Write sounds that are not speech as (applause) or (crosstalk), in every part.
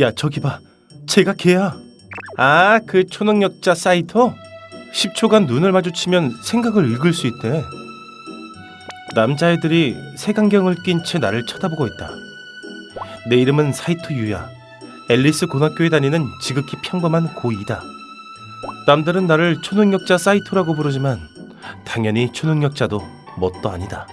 야 저기 봐. 제가 걔야. 아 그 초능력자 사이토? 10초간 눈을 마주치면 생각을 읽을 수 있대. 남자애들이 색안경을 낀 채 나를 쳐다보고 있다. 내 이름은 사이토 유야. 앨리스 고등학교에 다니는 지극히 평범한 고2다. 남들은 나를 초능력자 사이토라고 부르지만 당연히 초능력자도 뭣도 아니다.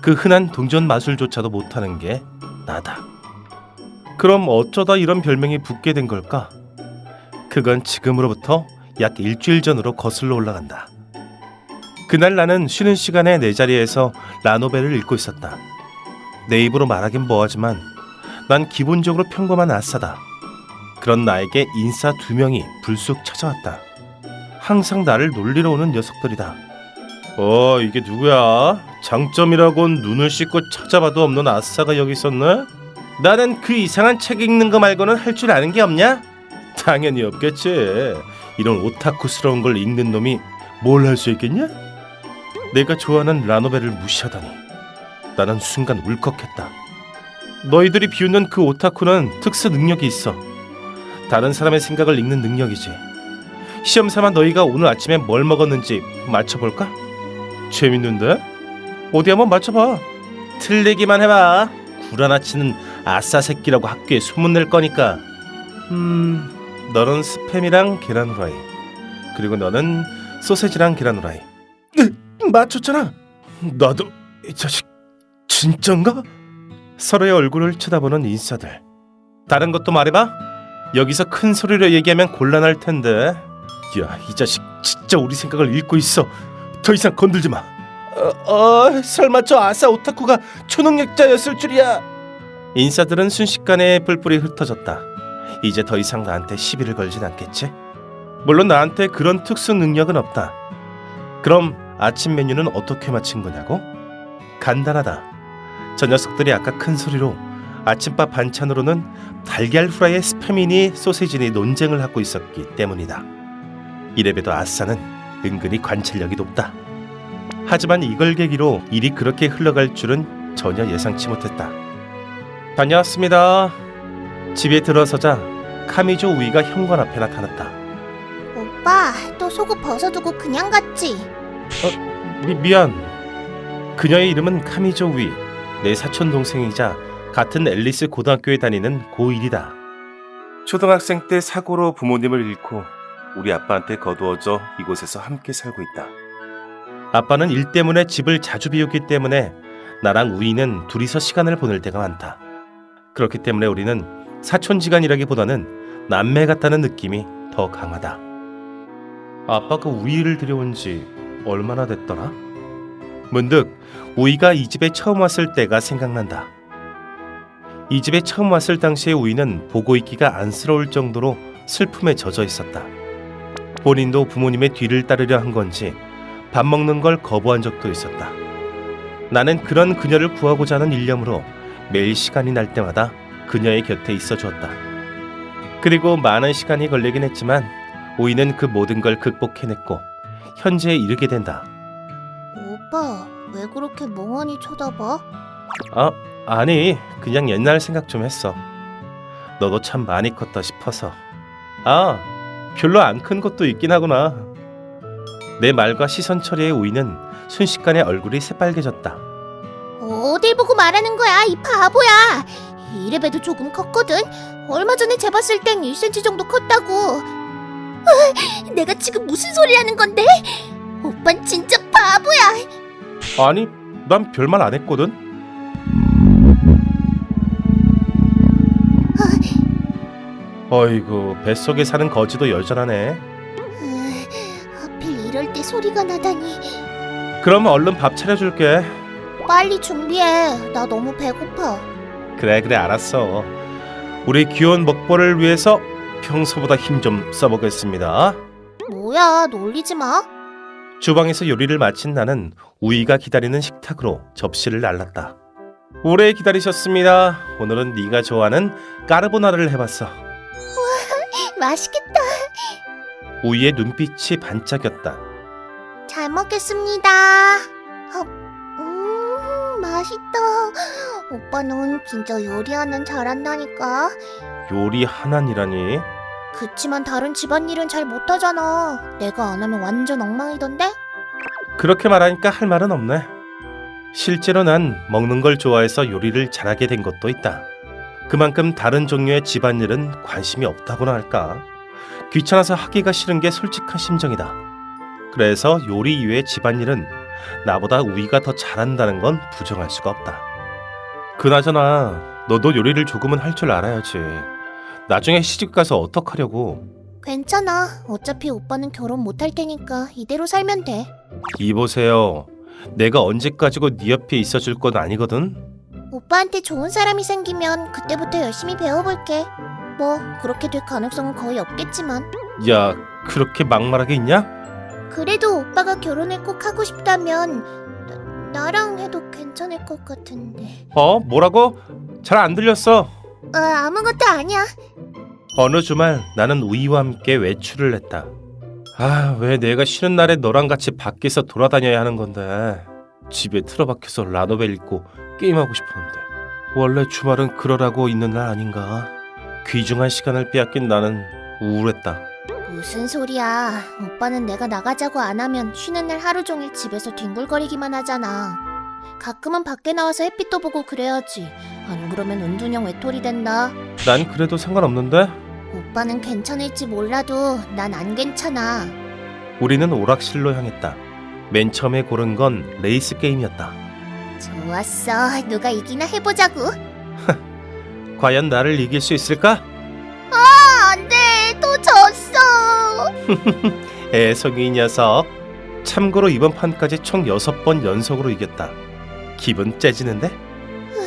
그 흔한 동전 마술조차도 못하는 게 나다 그럼 어쩌다 이런 별명이 붙게 된 걸까? 그건 지금으로부터 약 일주일 전으로 거슬러 올라간다. 그날 나는 쉬는 시간에 내 자리에서 라노벨을 읽고 있었다. 내 입으로 말하긴 뭐하지만 난 기본적으로 평범한 아싸다. 그런 나에게 인싸 두 명이 불쑥 찾아왔다. 항상 나를 놀리러 오는 녀석들이다. 어, 이게 누구야? 장점이라곤 눈을 씻고 찾아봐도 없는 아싸가 여기 있었네? 나는 그 이상한 책 읽는 거 말고는 할 줄 아는 게 없냐? 당연히 없겠지. 이런 오타쿠스러운 걸 읽는 놈이 뭘 할 수 있겠냐? 내가 좋아하는 라노벨을 무시하다니. 나는 순간 울컥했다. 너희들이 비웃는 그 오타쿠는 특수 능력이 있어. 다른 사람의 생각을 읽는 능력이지. 시험 삼아 너희가 오늘 아침에 뭘 먹었는지 맞춰볼까? 재밌는데? 어디 한번 맞춰봐. 틀리기만 해봐. 구라나 치는 아싸 새끼라고 학교에 소문낼 거니까. 음, 너는 스팸이랑 계란 후라이. 그리고 너는 소세지랑 계란 후라이. 네, 맞췄잖아. 나도 이 자식 진짠가? 서로의 얼굴을 쳐다보는 인싸들. 다른 것도 말해봐. 여기서 큰 소리로 얘기하면 곤란할 텐데. 야, 이 자식 진짜 우리 생각을 읽고 있어. 더 이상 건들지 마. 어, 어 설마 저 아싸 오타쿠가 초능력자였을 줄이야. 인싸들은 순식간에 뿔뿔이 흩어졌다. 이제 더 이상 나한테 시비를 걸진 않겠지? 물론 나한테 그런 특수 능력은 없다. 그럼 아침 메뉴는 어떻게 맞힌 거냐고? 간단하다. 저 녀석들이 아까 큰 소리로 아침밥 반찬으로는 달걀 후라이에 스팸이니 소세지니 논쟁을 하고 있었기 때문이다. 이래봬도 아싸는 은근히 관찰력이 높다. 하지만 이걸 계기로 일이 그렇게 흘러갈 줄은 전혀 예상치 못했다. 다녀왔습니다. 집에 들어서자 카미조 우이가 현관 앞에 나타났다. 오빠, 또 속옷 벗어두고 그냥 갔지? 미, 미안. 그녀의 이름은 카미조 우이. 내 사촌 동생이자 같은 앨리스 고등학교에 다니는 고1이다. 초등학생 때 사고로 부모님을 잃고 우리 아빠한테 거두어져 이곳에서 함께 살고 있다. 아빠는 일 때문에 집을 자주 비우기 때문에 나랑 우이는 둘이서 시간을 보낼 때가 많다. 그렇기 때문에 우리는 사촌지간이라기보다는 남매 같다는 느낌이 더 강하다. 아빠가 우이를 들여온 지 얼마나 됐더라? 문득 우이가 이 집에 처음 왔을 때가 생각난다. 이 집에 처음 왔을 당시의 우이는 보고 있기가 안쓰러울 정도로 슬픔에 젖어 있었다. 본인도 부모님의 뒤를 따르려 한 건지 밥 먹는 걸 거부한 적도 있었다. 나는 그런 그녀를 구하고자 하는 일념으로 매일 시간이 날 때마다 그녀의 곁에 있어 주었다. 그리고 많은 시간이 걸리긴 했지만 우이는 그 모든 걸 극복해냈고 현재에 이르게 된다. 오빠, 왜 그렇게 멍하니 쳐다봐? 아, 아니, 그냥 옛날 생각 좀 했어. 너도 참 많이 컸다 싶어서. 아, 별로 안 큰 것도 있긴 하구나. 내 말과 시선 처리에 우이는 순식간에 얼굴이 새빨개졌다. 보고 말하는 거야, 이 바보야! 이래봬도 조금 컸거든? 얼마 전에 재봤을 땐 1cm 정도 컸다고. 으, 내가 지금 무슨 소리 하는 건데? 오빤 진짜 바보야! 아니, 난 별말 안 했거든. 어이구, 뱃속에 사는 거지도 여전하네. 으, 하필 이럴 때 소리가 나다니. 그럼 얼른 밥 차려줄게. 빨리 준비해. 나 너무 배고파. 그래, 그래, 알았어. 우리 귀여운 먹보를 위해서 평소보다 힘 좀 써보겠습니다. 뭐야, 놀리지 마. 주방에서 요리를 마친 나는 우이가 기다리는 식탁으로 접시를 날랐다. 오래 기다리셨습니다. 오늘은 네가 좋아하는 까르보나라를 해봤어. (laughs) 맛있겠다. 우이의 눈빛이 반짝였다. 잘 먹겠습니다. 어, 음, 맛있다. 오빠는 진짜 요리하는 잘한다니까. 요리 하나니라니? 그치만 다른 집안일은 잘 못하잖아. 내가 안 하면 완전 엉망이던데? 그렇게 말하니까 할 말은 없네. 실제로 난 먹는 걸 좋아해서 요리를 잘하게 된 것도 있다. 그만큼 다른 종류의 집안일은 관심이 없다고나 할까. 귀찮아서 하기가 싫은 게 솔직한 심정이다. 그래서 요리 이외의 집안일은 나보다 우이가 더 잘한다는 건 부정할 수가 없다. 그나저나 너도 요리를 조금은 할 줄 알아야지. 나중에 시집 가서 어떡하려고. 괜찮아. 어차피 오빠는 결혼 못 할 테니까 이대로 살면 돼. 이보세요. 내가 언제까지고 네 옆에 있어줄 건 아니거든. 오빠한테 좋은 사람이 생기면 그때부터 열심히 배워볼게. 뭐 그렇게 될 가능성은 거의 없겠지만 야, 그렇게 막말하게 있냐? 그래도 오빠가 결혼을 꼭 하고 싶다면 나, 나랑 해도 괜찮을 것 같은데. 어, 뭐라고? 잘 안 들렸어. 아 아무것도 아니야. 어느 주말 나는 우이와 함께 외출을 했다. 아, 왜 내가 쉬는 날에 너랑 같이 밖에서 돌아다녀야 하는 건데. 집에 틀어박혀서 라노벨 읽고 게임하고 싶었는데. 원래 주말은 그러라고 있는 날 아닌가? 귀중한 시간을 빼앗긴 나는 우울했다. 무슨 소리야. 오빠는 내가 나가자고 안 하면 쉬는 날 하루 종일 집에서 뒹굴거리기만 하잖아. 가끔은 밖에 나와서 햇빛도 보고 그래야지. 안 그러면 은둔형 외톨이 된다. 난 그래도 상관없는데? 오빠는 괜찮을지 몰라도 난 안 괜찮아. 우리는 오락실로 향했다. 맨 처음에 고른 건 레이스 게임이었다. 좋았어. 누가 이기나 해보자고. (laughs) 과연 나를 이길 수 있을까? (laughs) 졌어. 애송이 녀석. 참고로 이번 판까지 총 6번 연속으로 이겼다. 기분 째지는데?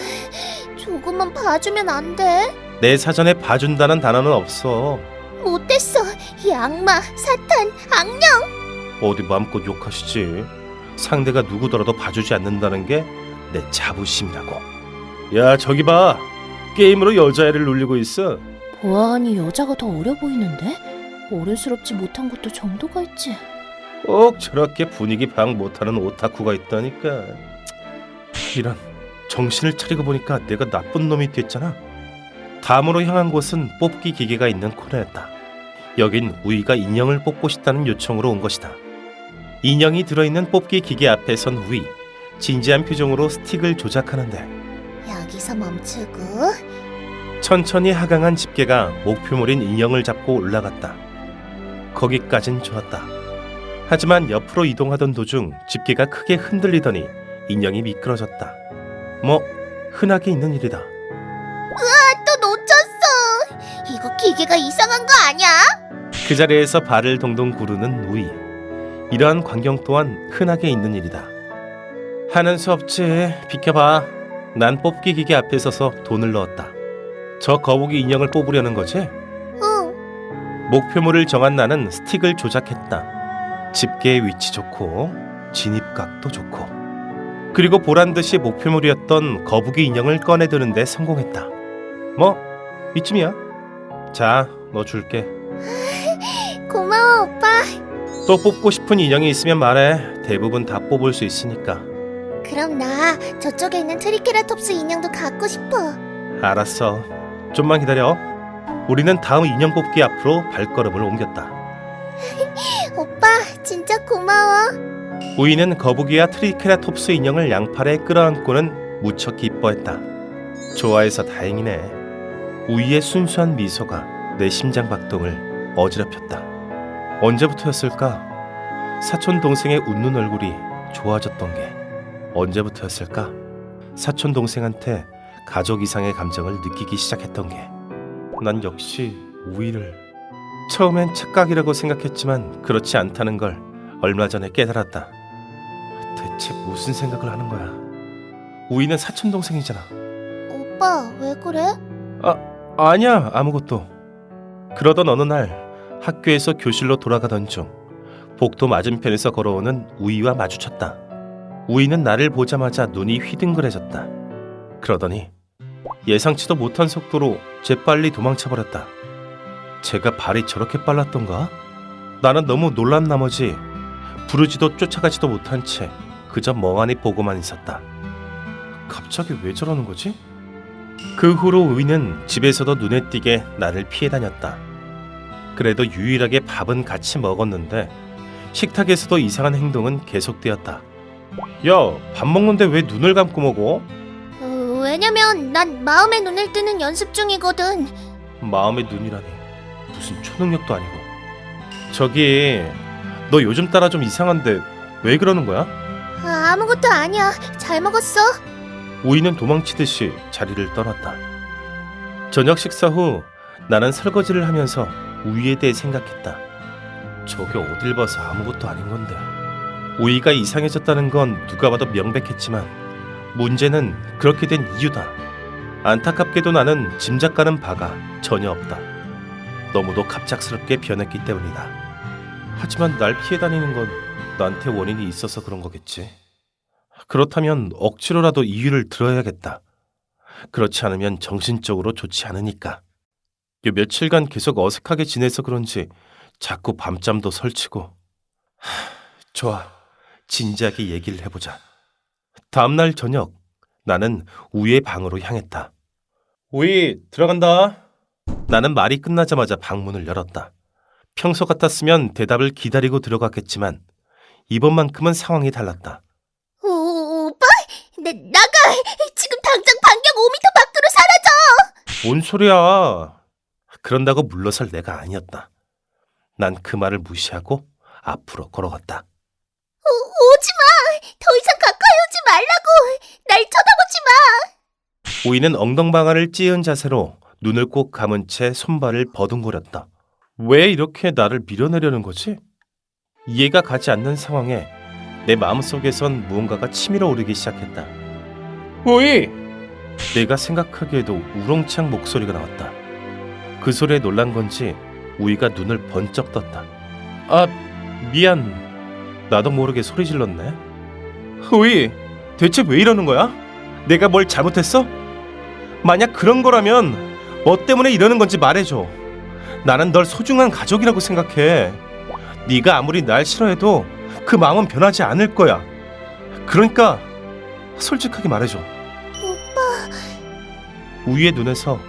(sighs) 조금만 봐주면 안 돼? 내 사전에 봐준다는 단어는 없어. 못됐어. 이 악마, 사탄, 악령. 어디 마음껏 욕하시지. 상대가 누구더라도 봐주지 않는다는 게 내 자부심이라고. 야 저기 봐. 게임으로 여자애를 놀리고 있어. 보아하니 여자가 더 어려 보이는데? 어른스럽지 못한 것도 정도가 있지. 꼭 저렇게 분위기 파악 못하는 오타쿠가 있다니까. 이런 정신을 차리고 보니까 내가 나쁜 놈이 됐잖아. 다음으로 향한 곳은 뽑기 기계가 있는 코너였다. 여긴 우이가 인형을 뽑고 싶다는 요청으로 온 것이다. 인형이 들어있는 뽑기 기계 앞에 선 우이. 진지한 표정으로 스틱을 조작하는데 여기서 멈추고 천천히 하강한 집게가 목표물인 인형을 잡고 올라갔다. 거기까진 좋았다. 하지만 옆으로 이동하던 도중 집게가 크게 흔들리더니 인형이 미끄러졌다. 뭐 흔하게 있는 일이다. 또 놓쳤어. 이거 기계가 이상한 거 아니야? 그 자리에서 발을 동동 구르는 우이. 이러한 광경 또한 흔하게 있는 일이다. 하는 수 없지. 비켜봐. 난 뽑기 기계 앞에 서서 돈을 넣었다. 저 거북이 인형을 뽑으려는 거지? 응. 목표물을 정한 나는 스틱을 조작했다. 집게의 위치 좋고 진입각도 좋고 그리고 보란 듯이 목표물이었던 거북이 인형을 꺼내드는데 성공했다. 뭐 이쯤이야. 자, 너 줄게. (laughs) 고마워 오빠. 또 뽑고 싶은 인형이 있으면 말해. 대부분 다 뽑을 수 있으니까. 그럼 나 저쪽에 있는 트리케라톱스 인형도 갖고 싶어. 알았어. 좀만 기다려. 우리는 다음 인형 뽑기 앞으로 발걸음을 옮겼다. (laughs) 오빠 진짜 고마워. 우이는 거북이와 트리케라톱스 인형을 양팔에 끌어안고는 무척 기뻐했다. 좋아해서 다행이네. 우이의 순수한 미소가 내 심장 박동을 어지럽혔다. 언제부터였을까? 사촌 동생의 웃는 얼굴이 좋아졌던 게 언제부터였을까? 사촌 동생한테 가족 이상의 감정을 느끼기 시작했던 게 난 역시 우이를 처음엔 착각이라고 생각했지만 그렇지 않다는 걸 얼마 전에 깨달았다. 대체 무슨 생각을 하는 거야? 우이는 사촌 동생이잖아. 오빠 왜 그래? 아니야 아무것도. 그러던 어느 날 학교에서 교실로 돌아가던 중 복도 맞은편에서 걸어오는 우이와 마주쳤다. 우이는 나를 보자마자 눈이 휘둥그레졌다. 그러더니 예상치도 못한 속도로 재빨리 도망쳐 버렸다. 제가 발이 저렇게 빨랐던가? 나는 너무 놀란 나머지 부르지도 쫓아가지도 못한 채 그저 멍하니 보고만 있었다. 갑자기 왜 저러는 거지? 그 후로 우이는 집에서도 눈에 띄게 나를 피해 다녔다. 그래도 유일하게 밥은 같이 먹었는데 식탁에서도 이상한 행동은 계속되었다. 야, 밥 먹는데 왜 눈을 감고 먹어? 어, 왜냐면 난 마음의 눈을 뜨는 연습 중이거든. 마음의 눈이라니 무슨 초능력도 아니고. 저기 너 요즘 따라 좀 이상한데 왜 그러는 거야? 아, 아무것도 아니야. 잘 먹었어. 우이는 도망치듯이 자리를 떠났다. 저녁 식사 후 나는 설거지를 하면서 우이에 대해 생각했다. 저게 어딜 봐서 아무것도 아닌 건데. 우이가 이상해졌다는 건 누가 봐도 명백했지만 문제는 그렇게 된 이유다. 안타깝게도 나는 짐작가는 바가 전혀 없다. 너무도 갑작스럽게 변했기 때문이다. 하지만 날 피해 다니는 건 나한테 원인이 있어서 그런 거겠지. 그렇다면 억지로라도 이유를 들어야겠다. 그렇지 않으면 정신적으로 좋지 않으니까. 요 며칠간 계속 어색하게 지내서 그런지 자꾸 밤잠도 설치고. 하, 좋아. 진지하게 얘기를 해보자. 다음날 저녁, 나는 우이의 방으로 향했다. 우이, 들어간다. 나는 말이 끝나자마자 방문을 열었다. 평소 같았으면 대답을 기다리고 들어갔겠지만 이번만큼은 상황이 달랐다. 오, 오빠? 내, 나가! 지금 당장 반경 5m 밖으로 사라져! 뭔 소리야? 그런다고 물러설 내가 아니었다. 난 그 말을 무시하고 앞으로 걸어갔다. 오, 오지 마! 더 이상 가까이 오지 말라고! 날 쳐다보지 마! 우이는 엉덩방아를 찌은 자세로 눈을 꼭 감은 채 손발을 버둥거렸다. 왜 이렇게 나를 밀어내려는 거지? 이해가 가지 않는 상황에 내 마음속에선 무언가가 치밀어 오르기 시작했다. 우이! 내가 생각하기에도 우렁찬 목소리가 나왔다. 그 소리에 놀란 건지 우이가 눈을 번쩍 떴다. 아, 미안. 나도 모르게 소리 질렀네. 우이, 대체 왜 이러는 거야? 내가 뭘 잘못했어? 만약 그런 거라면 뭐 때문에 이러는 건지 말해줘. 나는 널 소중한 가족이라고 생각해. 네가 아무리 날 싫어해도 그 마음은 변하지 않을 거야. 그러니까 솔직하게 말해줘. 오빠, 우이의 눈에서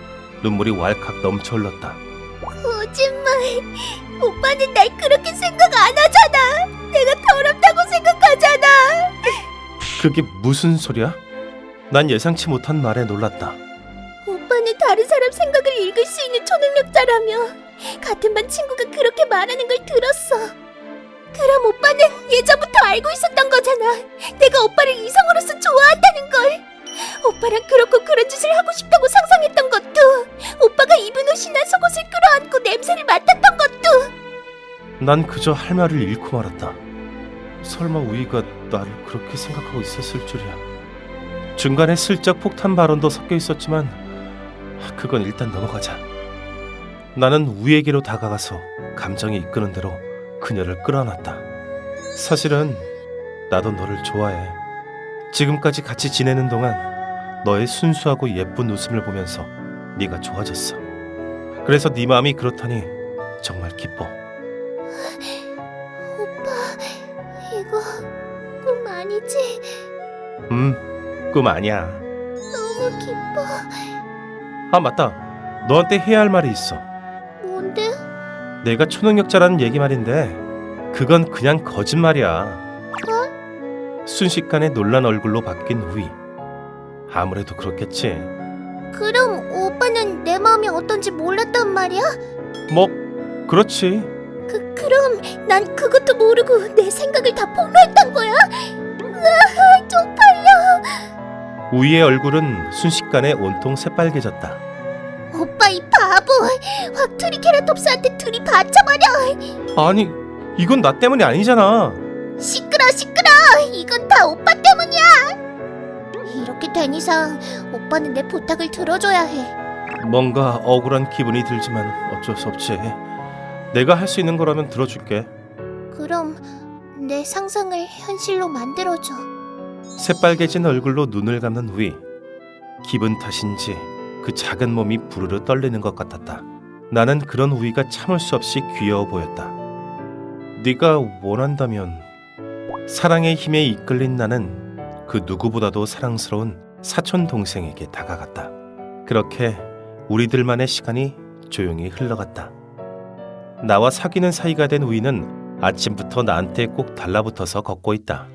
눈물이 왈칵 넘쳐 흘렀다. 거짓말. 오빠는 날 그렇게 생각 안 하잖아. 내가 더럽다고 생각하잖아. 그게 무슨 소리야? 난 예상치 못한 말에 놀랐다. 오빠는 다른 사람 생각을 읽을 수 있는 초능력자라며 같은 반 친구가 그렇게 말하는 걸 들었어. 그럼 오빠는 예전부터 알고 있었던 거잖아. 내가 오빠를 이성으로서 좋아한다는 걸. 오빠랑 그렇고 그런 짓을 하고 싶다고 상상했던 것도 오빠가 입은 옷이나 속옷을 끌어안고 냄새를 맡았던 것도 난 그저 할 말을 잃고 말았다. 설마 우이가 나를 그렇게 생각하고 있었을 줄이야. 중간에 슬쩍 폭탄 발언도 섞여 있었지만 그건 일단 넘어가자. 나는 우이에게로 다가가서 감정이 이끄는 대로 그녀를 끌어안았다. 사실은 나도 너를 좋아해. 지금까지 같이 지내는 동안 너의 순수하고 예쁜 웃음을 보면서 네가 좋아졌어. 그래서 네 마음이 그렇다니 정말 기뻐. (laughs) 음, 꿈 아니야. 너무 기뻐. 아, 맞다. 너한테 해야 할 말이 있어. 뭔데? 내가 초능력자라는 얘기 말인데, 그건 그냥 거짓말이야. 순식간에 놀란 얼굴로 바뀐 후이. 아무래도 그렇겠지. 그럼 오빠는 내 마음이 어떤지 몰랐단 말이야? 뭐, 그렇지. 그 그럼 난 그것도 모르고 내 생각을 다 폭로했단 거야? 으아, 쪽팔려. 우이의 얼굴은 순식간에 온통 새빨개졌다. 오빠 이 바보. 확 트리케라톱스한테 들이받쳐버려. 아니, 이건 나 때문이 아니잖아. 시끄러 시끄러. 이건 다 오빠 때문이야. 이렇게 된 이상 오빠는 내 부탁을 들어줘야 해. 뭔가 억울한 기분이 들지만 어쩔 수 없지. 내가 할 수 있는 거라면 들어줄게. 그럼 내 상상을 현실로 만들어줘. 새빨개진 얼굴로 눈을 감는 후이 기분 탓인지 그 작은 몸이 부르르 떨리는 것 같았다. 나는 그런 우이가 참을 수 없이 귀여워 보였다. 네가 원한다면 사랑의 힘에 이끌린 나는 그 누구보다도 사랑스러운 사촌 동생에게 다가갔다. 그렇게 우리들만의 시간이 조용히 흘러갔다. 나와 사귀는 사이가 된 우이는 아침부터 나한테 꼭 달라붙어서 걷고 있다.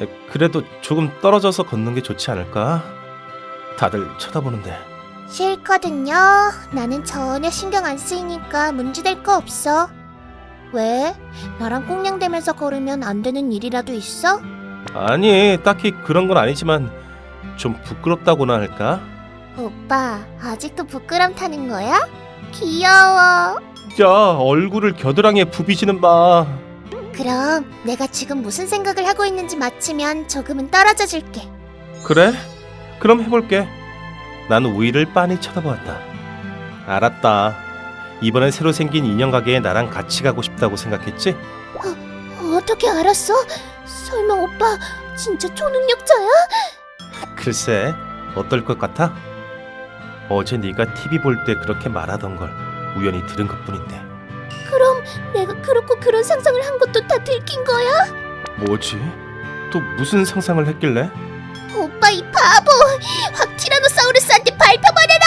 에, 그래도 조금 떨어져서 걷는 게 좋지 않을까? 다들 쳐다보는데. 싫거든요. 나는 전혀 신경 안 쓰이니까 문제될 거 없어. 왜? 나랑 꽁냥대면서 걸으면 안 되는 일이라도 있어? 아니, 딱히 그런 건 아니지만 좀 부끄럽다고나 할까? 오빠, 아직도 부끄럼 타는 거야? 귀여워. 야, 얼굴을 겨드랑이에 부비지는 마. 그럼 내가 지금 무슨 생각을 하고 있는지 맞히면 조금은 떨어져 줄게. 그래? 그럼 해볼게. 난 우이를 빤히 쳐다보았다. 알았다. 이번엔 새로 생긴 인형 가게에 나랑 같이 가고 싶다고 생각했지? 어떻게 알았어? 설마 오빠 진짜 초능력자야? 글쎄, 어떨 것 같아? 어제 네가 TV 볼 때 그렇게 말하던 걸 우연히 들은 것뿐인데. 그럼 내가 그렇고 그런 상상을 한 것도 다 들킨 거야? 뭐지? 또 무슨 상상을 했길래? 오빠 이 바보! 확 티라노사우루스한테 발표말해라!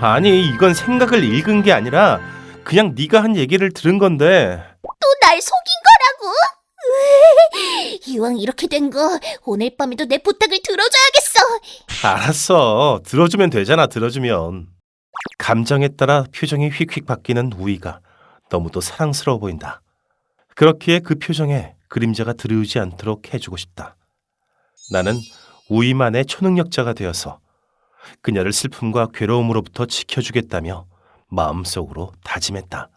아니, 이건 생각을 읽은 게 아니라 그냥 네가 한 얘기를 들은 건데. 또날 속인 거라고? 으이, 이왕 이렇게 된 거 오늘 밤에도 내 부탁을 들어줘야겠어. 알았어. 들어주면 되잖아, 들어주면. 감정에 따라 표정이 휙휙 바뀌는 우이가 너무도 사랑스러워 보인다. 그렇기에 그 표정에 그림자가 들어오지 않도록 해주고 싶다. 나는 우이만의 초능력자가 되어서 그녀를 슬픔과 괴로움으로부터 지켜주겠다며 마음속으로 다짐했다.